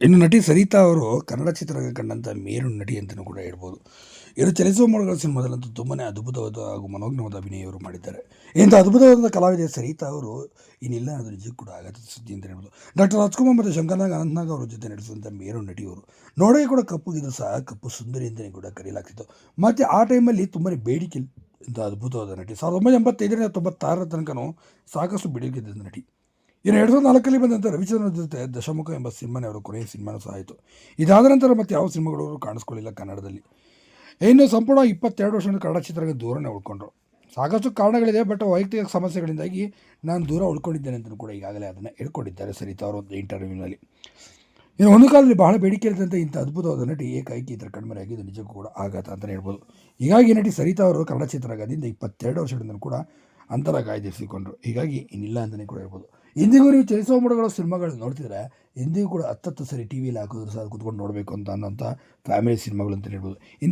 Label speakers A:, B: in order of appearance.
A: ಇನ್ನು ನಟಿ ಸರಿತಾ ಅವರು ಕನ್ನಡ ಚಿತ್ರರಂಗ ಕಂಡಂಥ ಮೇರು ನಟಿ ಅಂತಲೂ ಕೂಡ ಹೇಳ್ಬೋದು. ಇವರು ಚಲಿಸುವ ಮೋಡಗಳ ಸಿನಿಮಾದಲ್ಲಂತೂ ತುಂಬನೇ ಅದ್ಭುತವಾದ ಹಾಗೂ ಮನೋಜ್ಞವಾದ ಅಭಿನಯವರು ಮಾಡಿದ್ದಾರೆ. ಇಂಥ ಅದ್ಭುತವಾದ ಕಲಾವಿದೆ ಸರಿತಾ ಅವರು ಇನ್ನಿಲ್ಲ ಅನ್ನೋದು ನಿಜಕ್ಕೂ ಕೂಡ ಆಗತ್ತ ಸುದ್ದಿ ಅಂತ ಹೇಳ್ಬೋದು. ಡಾಕ್ಟರ್ ರಾಜ್ಕುಮಾರ್ ಮತ್ತು ಶಂಕರ್ನಾಗ್ ಅನಂತನಾಗ್ ಅವರ ಜೊತೆ ನಡೆಸುವಂಥ ಮೇರು ನಟಿಯವರು. ನೋಡೋಕೆ ಕೂಡ ಕಪ್ಪುಗಿದ್ದು ಸಹ, ಕಪ್ಪು ಸುಂದರಿ ಅಂತಲೇ ಕೂಡ ಕರೆಯಲಾಗ್ತಿತ್ತು. ಮತ್ತು ಆ ಟೈಮಲ್ಲಿ ತುಂಬನೇ ಬೇಡಿಕೆ ಇಂಥ ಅದ್ಭುತವಾದ ನಟಿ. ಸಾವಿರದ ಒಂಬೈನೂರ ಎಂಬತ್ತೈದರಿಂದ ತೊಂಬತ್ತಾರರ ತನಕನೂ ಸಾಕಷ್ಟು ಬೇಡಿಕೆ ನಟಿ. ಇನ್ನು ಎರಡು ಸಾವಿರದ ನಾಲ್ಕಲ್ಲಿ ಬಂದಂಥ ರವಿಚಂದ್ರನ ಜೊತೆ ದಶಮುಖ ಎಂಬ ಸಿನಿಮಾನೇ ಅವರ ಕೊನೆಯ ಸಿನಿಮಾನೂ ಸಹ ಆಯಿತು. ಇದಾದ ನಂತರ ಮತ್ತೆ ಯಾವ ಸಿನಿಮಾಗಳು ಅವರು ಕಾಣಿಸ್ಕೊಳ್ಳಿಲ್ಲ ಕನ್ನಡದಲ್ಲಿ. ಇನ್ನು ಸಂಪೂರ್ಣ ಇಪ್ಪತ್ತೆರಡು ವರ್ಷದಿಂದ ಕನ್ನಡ ಚಿತ್ರರಂಗ ದೂರನೇ ಉಳ್ಕೊಂಡ್ರು. ಸಾಕಷ್ಟು ಕಾರಣಗಳಿದೆ, ಬಟ್ ವೈಯಕ್ತಿಕ ಸಮಸ್ಯೆಗಳಿಂದಾಗಿ ನಾನು ದೂರ ಉಳ್ಕೊಂಡಿದ್ದೇನೆ ಅಂತಲೂ ಕೂಡ ಈಗಾಗಲೇ ಅದನ್ನು ಹೇಳ್ಕೊಂಡಿದ್ದಾರೆ ಸರಿತಾ ಅವರು ಇಂಟರ್ವ್ಯೂನಲ್ಲಿ. ಇನ್ನು ಒಂದು ಕಾಲದಲ್ಲಿ ಬಹಳ ಬೇಡಿಕೆ ಇರಿದಂಥ ಇಂಥ ಅದ್ಭುತವಾದ ನಟಿ ಏಕಾಏಕಿ ಇದರ ಕಣ್ಮರೆಯಾಗಿದ್ದು ನಿಜಕ್ಕೂ ಕೂಡ ಆಘಾತ ಅಂತಲೇ ಹೇಳ್ಬೋದು. ಹೀಗಾಗಿ ನಟಿ ಸರಿತಾ ಅವರು ಕನ್ನಡ ಚಿತ್ರರಂಗದಿಂದ ಇಪ್ಪತ್ತೆರಡು ವರ್ಷಗಳಿಂದ ಕೂಡ ಅಂತರ ಕಾಯ್ದಿರಿಸಿಕೊಂಡರು. ಹೀಗಾಗಿ ಇನ್ನಿಲ್ಲ ಅಂತಲೇ ಕೂಡ ಹೇಳ್ಬೋದು. ಇಂದಿಗೂ ನೀವು ಚಲಿಸುವ ಮೋಡಗಳ ಸಿನಿಮಾಗಳು ನೋಡ್ತಿದ್ರೆ, ಇಂದಿಗೂ ಕೂಡ ಹತ್ತತ್ತು ಸರಿ ಟಿ ವಿಲಿ ಹಾಕಿದ್ರು ಸಹ ಕುತ್ಕೊಂಡು ನೋಡಬೇಕು ಅಂತ ಅನ್ನೋಂಥ ಫ್ಯಾಮಿಲಿ ಸಿನಿಮಾಗಳು ಅಂತ ಹೇಳ್ಬೋದು. ಇಂಥ